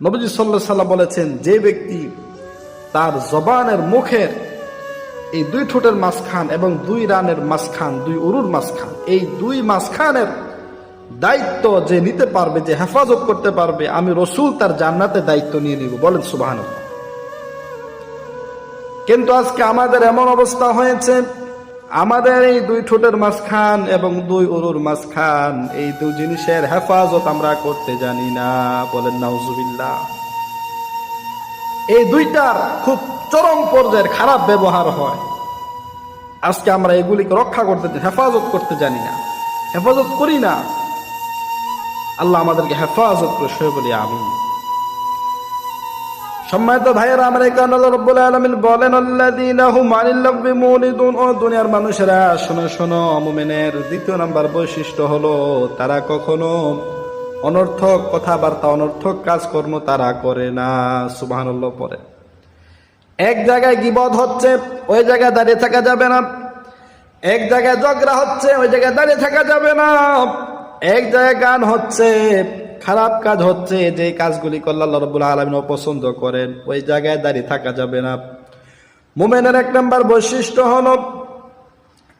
নবজি সাল্লাহ বলেছেন, যে ব্যক্তি তার জবানের মুখের এই দুই ঠোঁটের মাঝখান এবং দুই রানের মাঝখান, দুই উরুর মাঝখান, এই দুই মাঝখানের দায়িত্ব যে নিতে পারবে, যে হেফাজত করতে পারবে, আমি রসুল তার জান্নাতের দায়িত্ব নিয়ে নিব। বলেন সুবাহান কিন্তু আজকে আমাদের এমন অবস্থা হয়েছে আমাদের এই দুই ঠোঁটের মাঝখান এবং দুই উরুর মাঝখান, এই দুই জিনিসের হেফাজত আমরা করতে জানি না, বলেন নাউজুবিল্লাহ। এই দুইটার খুব চরম পর্যায়ের খারাপ ব্যবহার হয়। আজকে আমরা এগুলিকে রক্ষা করতে, হেফাজত করতে জানি না। হেফাজত করি না। আল্লাহ আমাদেরকে হেফাজত করে, সে বলি আমি সম্মানিত ভাইয়েরা, আমরা এখানে রব্বুল আলামিন বলেন ও দুনিয়ার মানুষেরা, শোনো শোনো, মুমিনের দ্বিতীয় নাম্বার বৈশিষ্ট্য হলো, তারা কখনো অনর্থক কথাবার্তা, অনর্থক কাজকর্ম তারা করে না, সুবহানাল্লাহ পরে এক জায়গায় গিবদ হচ্ছে, ওই জায়গায় দাঁড়িয়ে থাকা যাবে না। এক জায়গায় ঝগড়া হচ্ছে, ওই জায়গায় দাঁড়িয়ে থাকা যাবে না। এক জায়গায় গান হচ্ছে খারাপ কাজ হচ্ছে যে কাজগুলি করলে আল্লাহ আলমিন অপছন্দ করেন, ওই জায়গায় দাঁড়িয়ে থাকা যাবে না। মোমেনের এক নম্বর বৈশিষ্ট্য হলো,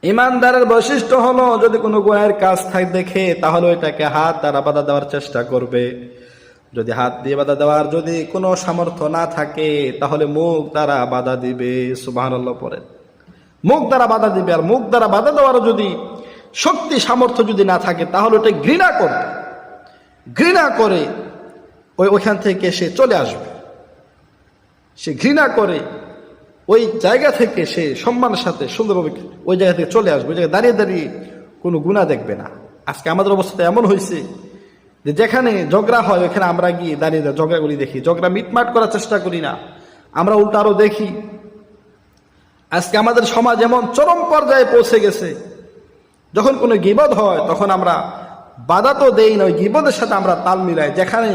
ইমানদারের বৈশিষ্ট্য হলো যদি কোনো গুণের কাজ থাকে দেখে, তাহলে ওইটাকে হাত দ্বারা বাধা দেওয়ার চেষ্টা করবে। যদি হাত দিয়ে বাধা দেওয়ার যদি কোনো সামর্থ্য না থাকে, তাহলে মুখ দ্বারা বাধা দিবে সুবাহ পরে মুখ দ্বারা বাধা দিবে আর মুখ দ্বারা বাধা দেওয়ারও যদি শক্তি, সামর্থ্য যদি না থাকে, তাহলে ওটা ঘৃণা করবে। ঘৃণা করে, ওই ওইখান থেকে সে চলে আসবে। সে ঘৃণা করে, ওই জায়গা থেকে সে সম্মানের সাথে সুন্দরভাবে ওই জায়গা থেকে চলে আসবে। ওই জায়গায় দাঁড়িয়ে দাঁড়িয়ে কোনো গুণা দেখবে না। আজকে আমাদের অবস্থা এমন হয়েছে যে যেখানে ঝগড়া হয় ওখানে আমরা গিয়ে দাঁড়িয়ে ঝগড়াগুলি দেখি। ঝগড়া মিটমাট করার চেষ্টা করি না। আমরা উল্টা আরও দেখি, আজকে আমাদের সমাজ এমন চরম পর্যায়ে পৌঁছে গেছে। যখন কোনো গিবদ হয়, তখন আমরা বাধা তো দেই না ওই গিবদের সাথে আমরা তাল মিলাই। যেখানে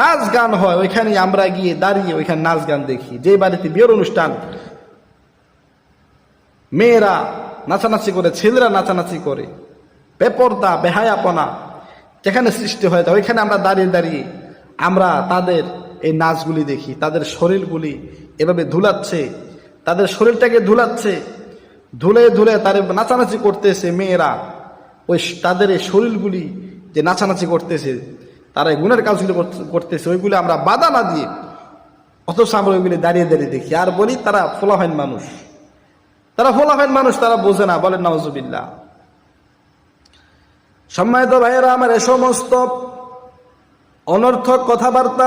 নাচ গান হয়, ওইখানে আমরা গিয়ে দাঁড়িয়ে ওইখানে নাচ গান দেখি। যে বাড়িতে বিয়ের অনুষ্ঠান, মেয়েরা নাচানাচি করে, ছেলেরা নাচানাচি করে, বেপর্দা, বেহায়াপনা যেখানে সৃষ্টি হয়, ওইখানে আমরা দাঁড়িয়ে দাঁড়িয়ে আমরা তাদের এই নাচগুলি দেখি। তাদের শরীরগুলি এভাবে ধুলাচ্ছে, তাদের শরীরটাকে ধুলাচ্ছে, ধুলে ধুলে তার নাচানাচি করতেছে মেয়েরা। ওই তাদের এই শরীরগুলি যে নাচানাচি করতেছে তারা এই গুণের কাজগুলি করতেছে, ওইগুলি আমরা বাধা না দিয়ে অথচ আমরা ওইগুলি দাঁড়িয়ে দাঁড়িয়ে দেখি। আর বলি, তারা ফোলাফাইন মানুষ। তারা ফোলাফাইন মানুষ, তারা বোঝে না। বলেন নওয়াজুবিল্লাহ সম্মানিত ভাইয়েরা, আমার এ সমস্ত অনর্থক কথাবার্তা